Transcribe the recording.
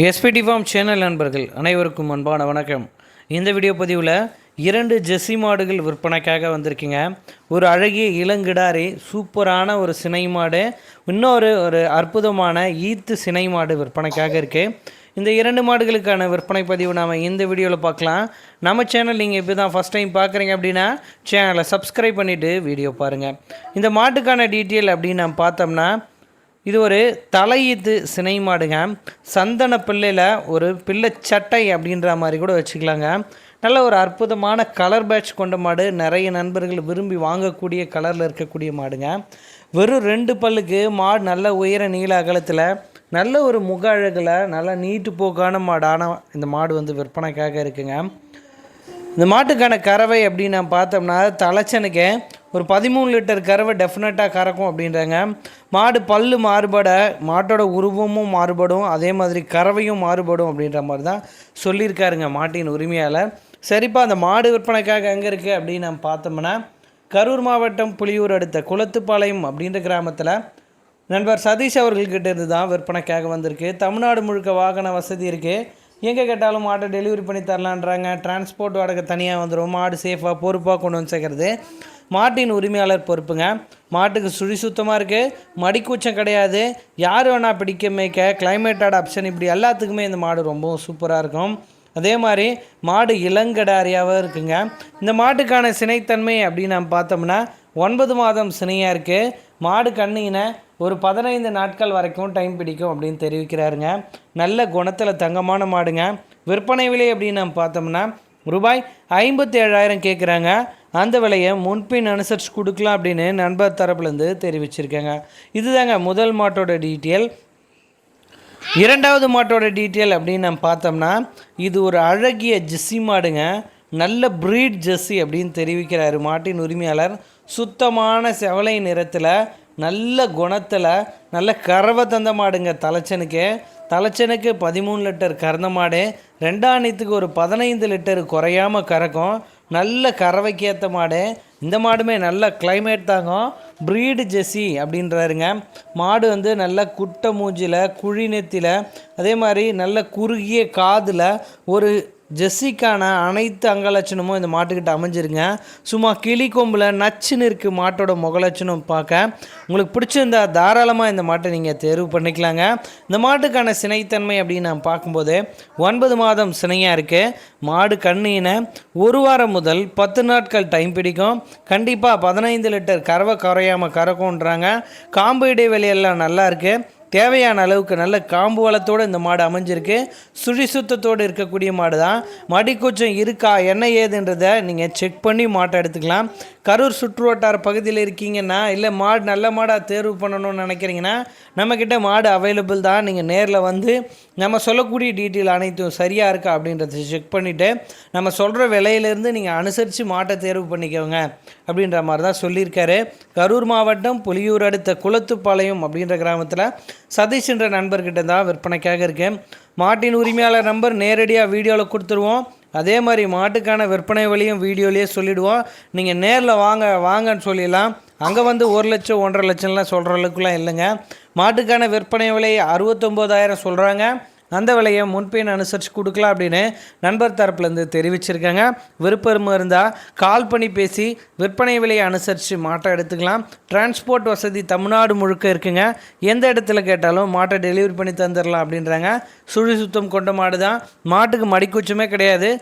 SPD form channel நண்பர்கள் அனைவருக்கும் அன்பான வணக்கம். இந்த வீடியோ பதிவில் இரண்டு ஜெர்சி மாடுகள் விற்பனைக்காக வந்திருக்கீங்க. ஒரு அழகிய இளங்கிடாரி சூப்பரான ஒரு சினை மாடு இன்னொரு ஒரு அற்புதமான ஈத்து சினை மாடு விற்பனைக்காக இருக்குது இந்த இரண்டு மாடுகளுக்கான விற்பனை பதிவு நாம் இந்த வீடியோவில் பார்க்கலாம். நம்ம சேனல் நீங்கள் இப்போ தான் ஃபஸ்ட் டைம் பார்க்குறீங்க அப்படின்னா சேனலை சப்ஸ்கிரைப் பண்ணிவிட்டு வீடியோ பாருங்கள் இந்த மாட்டுக்கான டீட்டெயில் அப்படின்னு நம்ம பார்த்தோம்னா இது ஒரு தலையீத்து சினை மாடுங்க. சந்தன பிள்ளையில் ஒரு பிள்ளை சட்டை அப்படின்ற மாதிரி கூட வச்சுக்கலாங்க. நல்ல ஒரு அற்புதமான கலர் பேட்ச் கொண்ட மாடு. நிறைய நண்பர்கள் விரும்பி வாங்கக்கூடிய கலரில் இருக்கக்கூடிய மாடுங்க. வெறும் ரெண்டு பல்லுக்கு மாடு நல்ல உயர நீள அகலத்தில் நல்ல ஒரு முக அழகில் நல்ல நீட்டு போக்கான மாடான இந்த மாடு வந்து விற்பனைக்காக இருக்குங்க. இந்த மாட்டுக்கான கறவை அப்படின்னு நான் பார்த்தோம்னா தலைச்சனுக்கு ஒரு பதிமூணு லிட்டர் கறவை டெஃபினட்டாக கறக்கும் அப்படின்றாங்க. மாடு பல்லு மாறுபட மாட்டோட உருவமும் மாறுபடும் அதே மாதிரி கறவையும் மாறுபடும் அப்படின்ற மாதிரி தான் சொல்லியிருக்காருங்க மாட்டின் உரிமையாளர். சரிப்பா அந்த மாடு விற்பனைக்காக எங்கே இருக்குது அப்படின்னு நம்ம பார்த்தோம்னா கரூர் மாவட்டம் புலியூர் அடுத்த குளத்துப்பாளையம் அப்படின்ற கிராமத்தில் நண்பர் சதீஷ் அவர்கள்கிட்ட இருந்து தான் விற்பனைக்காக வந்திருக்கு. தமிழ்நாடு முழுக்க வாகன வசதி இருக்குது எங்கே கேட்டாலும் மாட்டை டெலிவரி பண்ணி தரலான்றாங்க. டிரான்ஸ்போர்ட் வாடகை தனியாக வந்துடும் மாடு சேஃபாக பொறுப்பாக கொண்டு வந்து சேர்க்குறது. மாட்டின் உரிமையாளர் பொறுப்புங்க. மாட்டுக்கு சுழி சுத்தமாக இருக்குது மடிக்கூச்சம் கிடையாது. யார் வேணால் பிடிக்க மேய்க்க ஆப்ஷன் இப்படி எல்லாத்துக்குமே இந்த மாடு ரொம்பவும் சூப்பராக இருக்கும். அதே மாதிரி மாடு இளங்கடாரியாகவும் இருக்குங்க. இந்த மாட்டுக்கான சினைத்தன்மை அப்படின்னு நம்ம பார்த்தோம்னா ஒன்பது மாதம் சினையாக இருக்குது மாடு கண்ணினை ஒரு பதினைந்து நாட்கள் வரைக்கும் டைம் பிடிக்கும் அப்படின்னு தெரிவிக்கிறாருங்க. நல்ல குணத்தில் தங்கமான மாடுங்க. விற்பனை விலை அப்படின்னு நம்ம பார்த்தோம்னா ரூபாய் ஐம்பத்தி ஏழாயிரம் கேட்குறாங்க அந்த விலையை முன்பின் அனுசரித்து கொடுக்கலாம் அப்படின்னு நண்பர் தரப்புலேருந்து தெரிவிச்சிருக்காங்க. இதுதாங்க முதல் மாட்டோட டீட்டெயில். இரண்டாவது மாட்டோட டீட்டெயில் அப்படின்னு நம்ம பார்த்தோம்னா இது ஒரு அழகிய ஜெஸ்ஸி மாடுங்க. நல்ல ப்ரீட் ஜெஸ்ஸி அப்படின்னு தெரிவிக்கிறாரு மாட்டின் உரிமையாளர். சுத்தமான செவலை நிறத்தில் நல்ல குணத்தில் நல்ல கறவை தந்த மாடுங்க தலைச்சனுக்கு. தலைச்சனுக்கு பதிமூணு லிட்டர் கறந்த மாடு ரெண்டாணித்துக்கு ஒரு பதினைந்து லிட்டர் குறையாமல் கறக்கும். நல்ல கறவைக்கு ஏற்ற மாடு. இந்த மாடுமே நல்ல கிளைமேட் தாங்கும் ப்ரீடு ஜெஸ்ஸி அப்படின்றாருங்க. மாடு வந்து நல்ல குட்டை மூஞ்சில் குழி நெத்தியில் அதே மாதிரி நல்ல குறுகிய காதில் ஒரு ஜெஸ்ஸிக்கான அனைத்து அங்கலட்சணமும் இந்த மாட்டுக்கிட்ட அமைஞ்சிருங்க. சும்மா கிளி கொம்பில் நச்சுன்னு இருக்குது மாட்டோட முகலட்சணம் பார்க்க. உங்களுக்கு பிடிச்சிருந்தா தாராளமாக இந்த மாட்டை நீங்கள் தேர்வு பண்ணிக்கலாங்க. இந்த மாட்டுக்கான சினைத்தன்மை அப்படின்னு நான் பார்க்கும்போது ஒன்பது மாதம் சினையாக இருக்குது மாடு கண்ணினை ஒரு வாரம் முதல் பத்து நாட்கள் டைம் பிடிக்கும். கண்டிப்பாக பதினைந்து லிட்டர் கறவை குறையாமல் கறக்கும்ன்றாங்க. காம்பு இடைவெளியெல்லாம் நல்லா இருக்குது தேவையான அளவுக்கு நல்ல காம்பு வளத்தோடு இந்த மாடு அமைஞ்சிருக்கு. சுழி சுத்தத்தோடு இருக்கக்கூடிய மாடு தான் மடிக்கூச்சம் இருக்கா என்ன ஏதுன்றதை நீங்கள் செக் பண்ணி மாட்டை எடுத்துக்கலாம். கரூர் சுற்றுவட்டார பகுதியில் இருக்கீங்கன்னா இல்லை மாடு நல்ல மாடாக தேர்வு பண்ணணும்னு நினைக்கிறீங்கன்னா நம்மக்கிட்ட மாடு அவைலபிள் தான். நீங்கள் நேரில் வந்து நம்ம சொல்லக்கூடிய டீட்டெயில் அனைத்தும் சரியாக இருக்கா அப்படின்றத செக் பண்ணிவிட்டு நம்ம சொல்கிற விலையிலேருந்து நீங்கள் அனுசரித்து மாட்டை தேர்வு பண்ணிக்கோங்க அப்படின்ற மாதிரி தான் சொல்லியிருக்காரு. கரூர் மாவட்டம் புலியூர் அடுத்த குளத்துப்பாளையம் அப்படின்ற கிராமத்தில் சதீஷ் என்ற நண்பர்கிட்ட தான் விற்பனைக்காக இருக்கேன். மாட்டின் உரிமையாளர் நம்பர் நேரடியாக வீடியோவில் கொடுத்துருவோம். அதே மாதிரி மாட்டுக்கான விற்பனை வழியும் வீடியோலேயே சொல்லிவிடுவோம் நீங்கள் நேரில் வாங்க வாங்கன்னு சொல்லிடலாம். அங்கே வந்து ஒரு லட்சம் ஒன்றரை லட்சம்லாம் சொல்கிற அளவுக்குலாம் இல்லைங்க. மாட்டுக்கான விற்பனை விலை அறுபத்தொம்போதாயிரம் சொல்கிறாங்க அந்த விலையை முன்பின் அனுசரித்து கொடுக்கலாம் அப்படின்னு நண்பர் தரப்புலேருந்து தெரிவிச்சிருக்காங்க. விருப்பம் இருந்தால் கால் பண்ணி பேசி விற்பனை விலையை அனுசரித்து மாட்டை எடுத்துக்கலாம். டிரான்ஸ்போர்ட் வசதி தமிழ்நாடு முழுக்க இருக்குங்க. எந்த இடத்துல கேட்டாலும் மாட்டை டெலிவரி பண்ணி தந்துடலாம் அப்படின்றாங்க. சுழி சுத்தம் கொண்ட மாடு தான் மாட்டுக்கு மடிக்கூச்சமே கிடையாது.